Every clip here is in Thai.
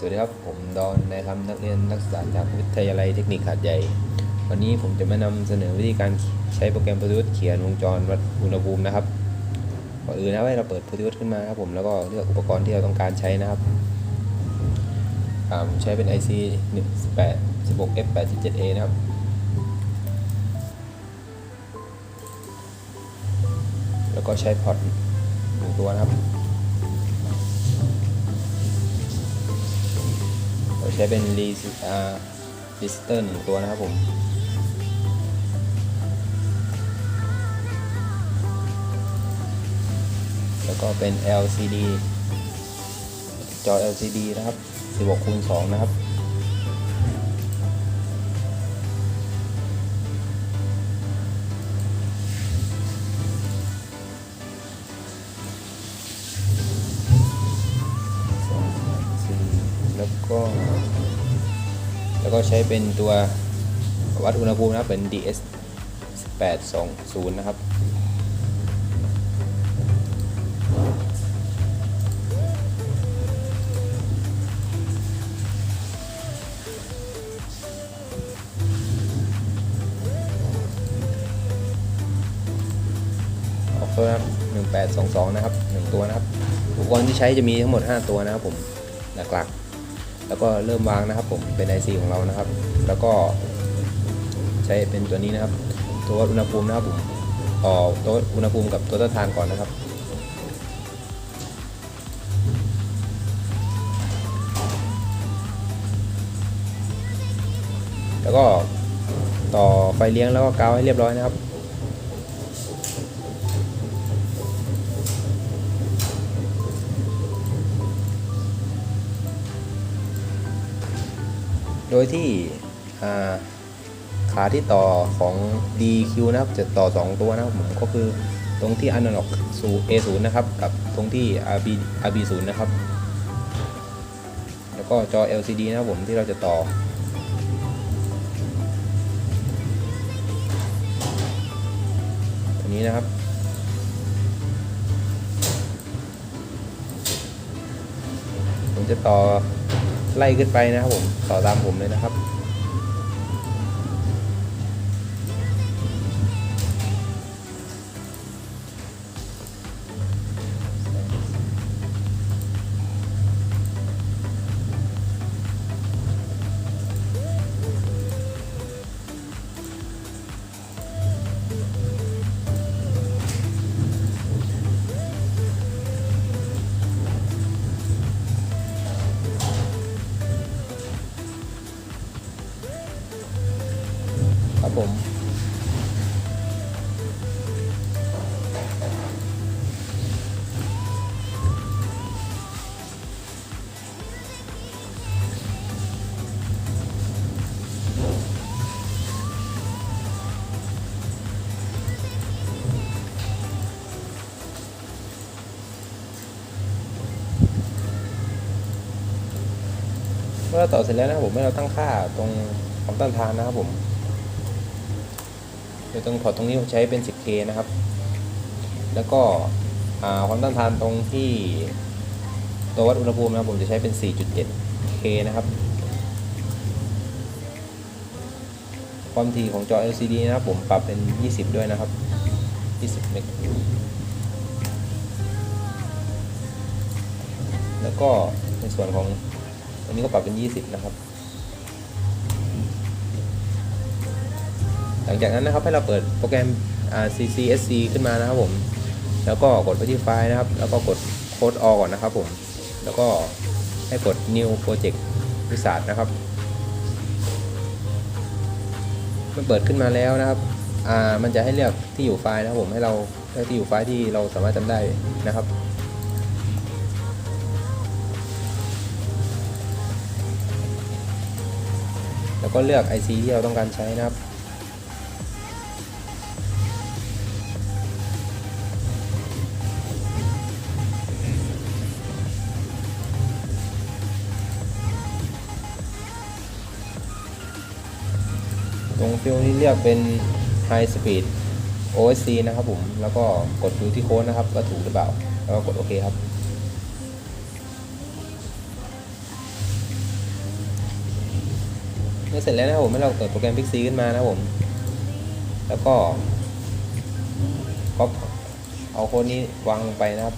สวัสดีครับ ผมดอนนายคำนักเรียนนักศึกษาจากวิทยาลัยเทคนิคหาดใหญ่ วันนี้ผมจะมานำเสนอวิธีการใช้โปรแกรม p r o t u s เขียนวงจรวัดอุณหภูมินะครับก่อนอื่นนะครับให้เราเปิด p r o t u s ขึ้นมาครับผมแล้วก็เลือกอุปกรณ์ที่เราต้องการใช้นะครับอ่าผมใช้เป็น IC 18 16 F 87A นะครับแล้วก็ใช้พอร์ตหนึ่งตัวนะครับ ใช้เป็นรีอ่าดิสเตอร์หนึ่งตัวนะครับผมแล้วก็เป็น LCD จอ LCD นะครับ 16คูณ2นะครับ ก็ แล้วก็ใช้เป็นตัววัดอุณหภูมินะเป็น DS 820 นะครับ ออกตัวนะครับ 1822 นะครับ 1 ตัวนะครับ อุปกรณ์ที่ใช้จะมีทั้งหมด 5 ตัวนะครับผม หลักๆ แล้วก็เริ่มวางนะครับผมเป็น IC ของเรานะครับ แล้วก็ใช้เป็นตัวนี้นะครับ ตัววัดอุณหภูมินะครับผมต่อตัววัดอุณหภูมิกับตัวต้านทานก่อนนะครับแล้วก็ต่อไฟเลี้ยงแล้วก็กาวให้เรียบร้อยนะครับ โดยที่ขาที่ต่อของ DQ นะครับจะต่อ 2 ตัวนะครับผมก็คือตรงที่ analog สู่ A0 นะครับ กับตรงที่ RB RB0 นะครับ แล้วก็จอ LCD นะครับผมที่เราจะต่อ ตัวนี้นะครับผมจะต่อ ไล่ขึ้นไปนะครับผมต่อตามผมเลยนะครับครับ มื่อเราต่อเสร็จแล้วนะครับผมให้เราตั้งค่าตรงความต้านทานนะครับผมโดยตรงพอร์ตตรงนี้ผมใช้เป็น 10K นะครับ แล้วก็ความต้านทานตรงที่ตัววัดอุณหภูมินะครับผมจะใช้เป็น 4.7K นะครับ ความถี่ของจอ LCD นะครับผมปรับเป็น 20 ด้วยนะครับ 20เมกแล้วก็ในส่วนของ อันนี้ก็ปรับเป็น 20 นะครับ หลังจากนั้นนะครับให้เราเปิดโปรแกรม CCSC ขึ้นมานะครับผม แล้วก็กดไปที่ไฟล์นะครับ แล้วก็กดโค้ดอก่อนนะครับผม แล้วก็ให้กด New Project Wizard นะครับมันเปิดขึ้นมาแล้วนะครับ อ่า มันจะให้เลือกที่อยู่ไฟล์นะครับผม ให้เราเลือกที่อยู่ไฟล์ที่เราสามารถจำได้นะครับ แล้วก็เลือก IC ที่เราต้องการใช้นะครับ ตรงฟิลที่เลือกเป็น High Speed OSC นะครับผม แล้วก็กดดูที่โค้ดนะครับว่าถูกหรือเปล่า แล้วก็กดโอเคครับ เมื่อเสร็จแล้วนะครับผมให้เราเปิดโปรแกรม Pixie ขึ้นมานะครับผม แล้วก็ก๊อปเอาโค้ดนี้วางลงไปนะครับ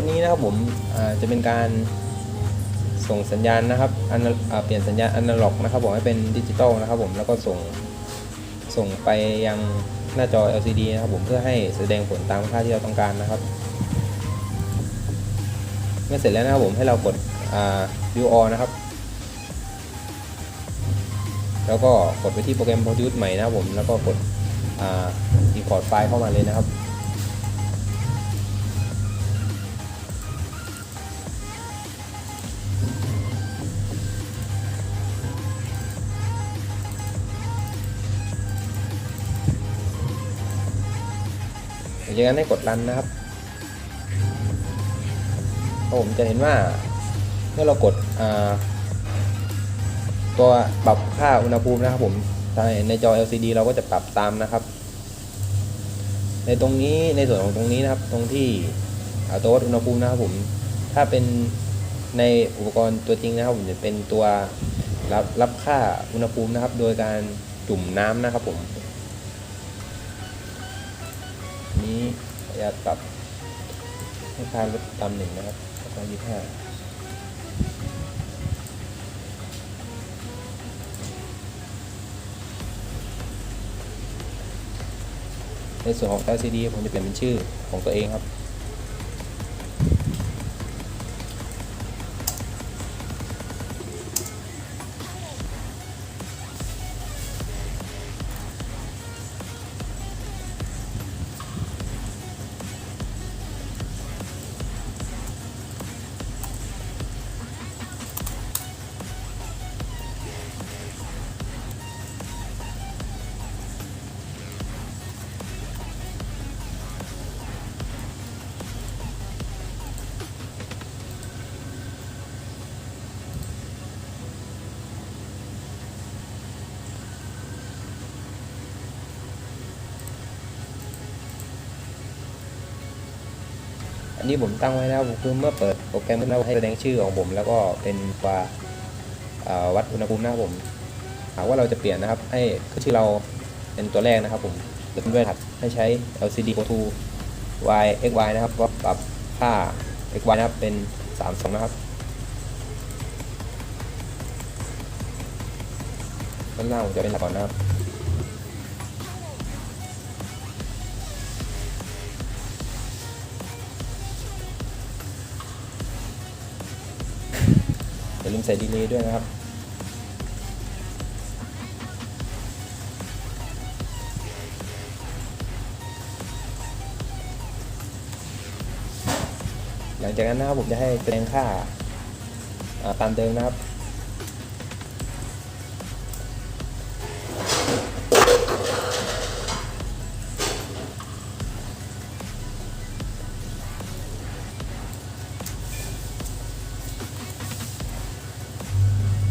ดนี้นะครับผมจะเป็นการส่งสัญญาณนะครับเปลี่ยนสัญญาณอนาล็อกนะครับผมให้เป็นดิจิตอลนะครับผมแล้วก็ส่งส่งไปยังหน้าจอ LCD นะครับผมเพื่อให้แสดงผลตามค่าที่เราต้องการนะครับ เมื่อเสร็จแล้วนะครับผมให้เรากด View All นะครับ แล้วก็กดไปที่โปรแกรม Produce ใหม่นะครับผมแล้วก็กดอ่า Import ไฟล์เข้ามาเลยนะครับ หลังจากนั้นให้กดรันนะครับผมจะเห็นว่าเมื่อเรากดตัวปรับค่าอุณหภูมินะครับผมในในจอ LCD เราก็จะปรับตามนะครับ ในตรงนี้ในส่วนของตรงนี้นะครับ ตรงที่ตัววัดอุณหภูมินะครับผมถ้าเป็นในอุปกรณ์ตัวจริงนะครับผมจะเป็นตัวรับรับค่าอุณหภูมินะครับ โดยการจุ่มน้ำนะครับผม ญาตปรับให้ค่าลดต่ำหนึ่งนะครับแล้วก็ยี่ห้าในส่วนของ LCD ผมจะเปลี่ยนเป็นชื่อของตัวเองครับ อันนี้ผมตั้งไว้แล้วคือเมื่อเปิดโปรแกรมขึ้นมาให้แสดงชื่อของผม แล้วก็เป็นว่าวัดอุณหภูมินะครับผมหากว่าเราจะเปลี่ยนนะครับ ให้ชื่อเราเป็นตัวแรกนะครับผมหรือเด้วยถัดให้ใช้ LCD go to y x y นะครับว่าปรับค่า x y นะครับเป็น 3 2 นะครับด้านล่างผมจะเป็นหลักก่อนนะครับ มใส่ดีเลย์ด้วยนะครับ หลังจากนั้นนะครับผมจะให้แสดงค่าอ่าตามเดิมนะครับ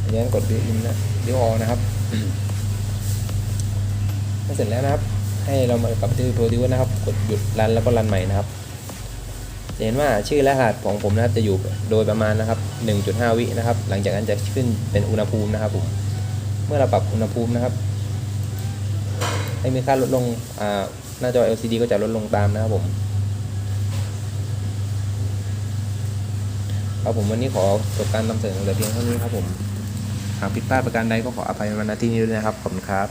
หลังจากนั้นกดบิวอินนะบิวออนะครับเมื่อเสร็จแล้วนะครับ ให้เรามากลับที่โปรดิวนะครับ กดหยุดรันแล้วก็รันใหม่นะครับจะเห็นว่าชื่อและรหัสของผมนะครับจะอยู่โดยประมาณนะครับ 1.5 วินะครับ หลังจากนั้นจะขึ้นเป็นอุณหภูมินะครับผมเมื่อเราปรับอุณหภูมินะครับ ให้มีค่าลดลงหน้าจอ LCD ก็จะลดลงตามนะครับผมครับผมวันนี้ขอจบการนำเสนอแต่เพียงเท่านี้ครับผม หากผิดพลาดประการใดก็ขออภัยมาณที่นี้ด้วยนะครับ ขอบคุณครับ